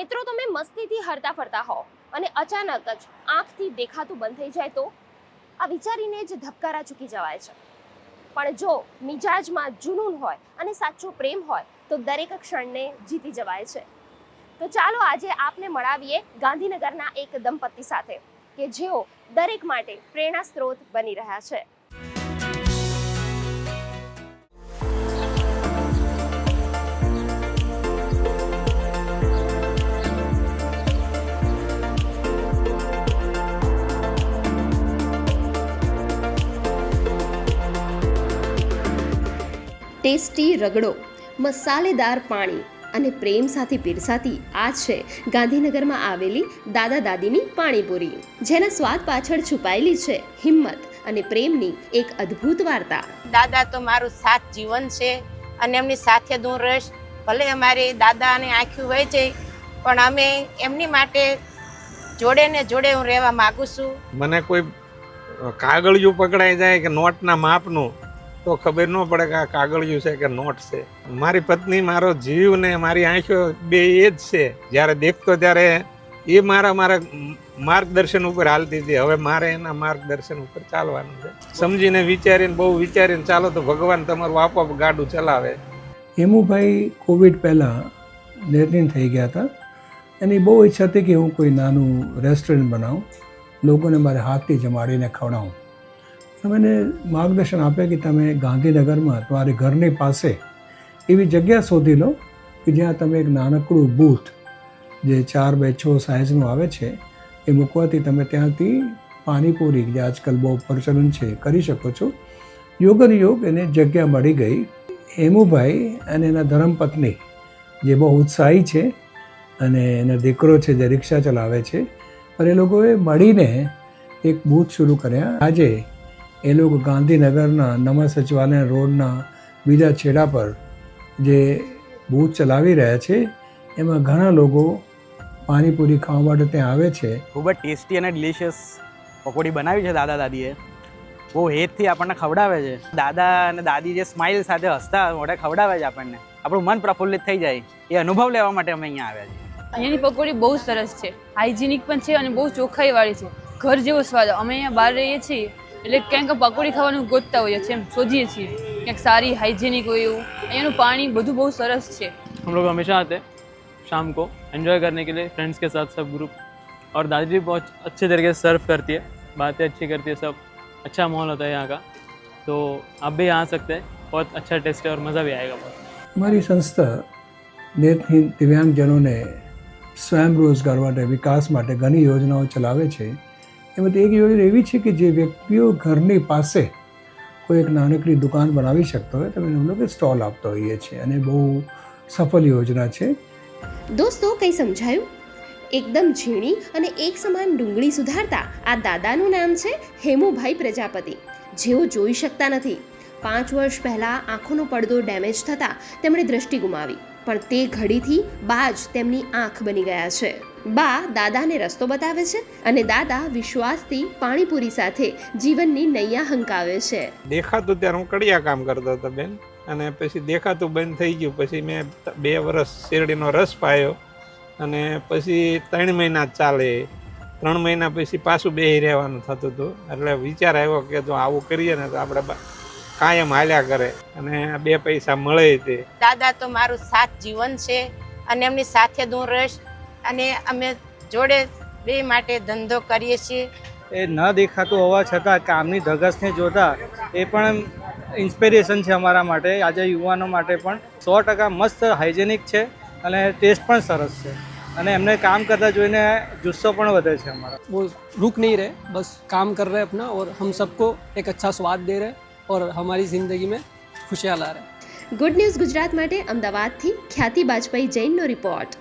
મિત્રો, તમે મસ્તીથી હરતા ફરતા હો અને અચાનક જ આંખથી દેખાતું બંધ થઈ જાય તો? આ વિચારીને જ ધબકારા ચૂકી જવાય છે. પણ જો મિજાજમાં જુનૂન હોય અને સાચો પ્રેમ હોય, તો દરેક ક્ષણને જીતી જવાય છે. તો ચાલો આજે આપને મળાવીએ ગાંધીનગરના એક દંપતી સાથે, કે જેઓ દરેક માટે પ્રેરણા સ્ત્રોત બની રહ્યા છે. ટેસ્ટી રગડો મસાલેદાર પાણી અને પ્રેમ સાથે પીરસાતી આ છે ગાંધીનગરમાં આવેલી દાદા દાદીની પાણીપુરી જેના સ્વાદ પાછળ છુપાયેલી છે હિંમત અને પ્રેમની એક અદ્ભુત વાર્તા. દાદા તો મારું સાથ જીવન છે અને એમની સાથે દૂર હું રહીશ. ભલે અમારે દાદાને આંખ્યું હોય છે પણ અમે એમની માટે જોડે ને જોડે હું રહેવા માગું છું. મને કોઈ કાગળિયું પકડાઈ જાય કે નોટના માપનું? તો ખબર ન પડે કે આ કાગળિયું છે કે નોટ છે. મારી પત્ની મારો જીવ ને મારી આંખો બે એ જ છે. જ્યારે દેખતો ત્યારે એ મારા મારા માર્ગદર્શન ઉપર હાલતી હતી. હવે મારે એના માર્ગદર્શન ઉપર ચાલવાનું છે. સમજીને વિચારીને, બહુ વિચારીને ચાલો તો ભગવાન તમારું આપોઆપ ગાડું ચલાવે. હેમુભાઈ કોવિડ પહેલાં નિર્ણય થઈ ગયા હતા. એની બહુ ઈચ્છા હતી કે હું કોઈ નાનું રેસ્ટોરન્ટ બનાવું. લોકોને મારે હાથથી જમાડીને ખવડાવું. મને માર્ગદર્શન આપે કે તમે ગાંધીનગરમાં તમારી ઘરની પાસે એવી જગ્યા શોધી લો કે જ્યાં તમે એક નાનકડું બૂથ જે ચાર બાય છ સાઇઝનું આવે છે, એ મૂકવાથી તમે ત્યાંથી પાણીપુરી જે આજકાલ બહુ પ્રચલન છે, કરી શકો છો. યોગ એને જગ્યા મળી ગઈ. હેમુભાઈ અને એના ધર્મપત્ની જે બહુ ઉત્સાહી છે અને એનો દીકરો છે જે રિક્ષા ચલાવે છે, પણ એ લોકોએ મળીને એક બૂથ શરૂ કર્યા. આજે એ લોકો ગાંધીનગરના નવા સચિવાલય રોડના બીજા છેડા પર જે બૂથ ચલાવી રહ્યા છે એમાં ઘણા લોકો પાણીપુરી ખાવા માટે ત્યાં આવે છે. ખૂબ જ ટેસ્ટી અને ડિલિશિયસ પકોડી બનાવી છે દાદા દાદીએ. બહુ હેતથી આપણને ખવડાવે છે. દાદા અને દાદી જે સ્માઇલ સાથે હસતા મોઢે ખવડાવે છે આપણને. આપણું મન પ્રફુલ્લિત થઈ જાય. એ અનુભવ લેવા માટે અમે અહીંયા આવ્યા છીએ. અહીંયાની પકોડી બહુ સરસ છે. હાઇજેનિક પણ છે અને બહુ ચોખ્ખાઈવાળી છે. ઘર જેવો સ્વાદ. અમે અહીંયા બહાર રહીએ છીએ એટલે ક્યાંક પકોડી ખાવાનું ગોતતા હોઈએ છીએ એમ શોધીએ છીએ ક્યાંક સારી હાઇજીનિક હોય એવું અહીંયાનું પાણી બધું બહુ સરસ છે हम लोग हमेशा आते हैं शाम को एंजॉय करने के लिए फ्रेंड्स के साथ सब ग्रुप और दादी भी बहुत अच्छे तरीके से सर्व करती है बातें अच्छी करती है सब अच्छा माहौल होता है यहाँ का तो आप भी यहाँ आ सकते हैं बहुत अच्छा टेस्ट है और मज़ा भी आएगा बहुत અમારી સંસ્થા નેત્રહીન દિવ્યાંગજનોને સ્વયં રોજગાર માટે વિકાસ માટે ઘણી યોજનાઓ ચલાવે છે એમાંથી એક યોજના એવી છે કે જે વ્યક્તિઓ ઘરની પાસે કોઈ એક નાનકડી દુકાન બનાવી શકતો હોય, તમે અમે લોકો સ્ટોલ આપતા હોઈએ છીએ. અને બહુ સફળ યોજના છે. દોસ્તો, કંઈ સમજાયું? એકદમ ઝીણી અને એક સમાન ડુંગળી સુધારતા આ દાદાનું નામ છે હેમુભાઈ પ્રજાપતિ. જેઓ જોઈ શકતા નથી. પાંચ વર્ષ પહેલાં આંખોનો પડદો ડેમેજ થતાં તેમણે દ્રષ્ટિ ગુમાવી, પણ તે ઘડીથી બાજ તેમની આંખ બની ગયા છે. બા દાદાને રસ્તો બતાવે છે અને દાદા વિશ્વાસથી પાણીપુરી સાથે જીવનની નૈયા હંકાવે છે. દેખાતું ત્યારે હું કડિયા કામ કરતો હતો બેન. અને પછી દેખાતું બંધ થઈ ગયું. પછી મેં બે વર્ષ શેરડીનો રસ પાયો અને પછી ત્રણ મહિના ચાલે. ત્રણ મહિના પછી પાછું બે રહેવાનું થતું હતું. એટલે વિચાર આવ્યો કે જો આવું કરીએ ને તો આપણે કાયમ હાલ્યા કરે અને બે પૈસા મળે તે. દાદા તો મારું સાથ જીવન છે અને એમની સાથે દૂર હું રહીશ. અને અમે જોડે બે માટે ધંધો કરીએ છીએ. એ ન દેખાતું હોવા છતાં કામની ધગસને જોતા એ પણ ઇન્સ્પિરેશન છે અમારા માટે આજે યુવાનો માટે પણ. સો ટકા મસ્ત હાઇજેનિક છે અને ટેસ્ટ પણ સરસ છે. અને એમને કામ કરતા જોઈને જુસ્સો પણ વધે છે અમારા. બહુ રૂક નહીં રહે બસ કામ કર રહે અપના ઓર હમ સબકો એક અચ્છા સ્વાદ દે રહે ઓર હમારી જિંદગી મેં ખુશિયા આ રહે ગુડ ન્યૂઝ ગુજરાત માટે અમદાવાદથી ખ્યાતિ બાજપાઈ જૈનનો રિપોર્ટ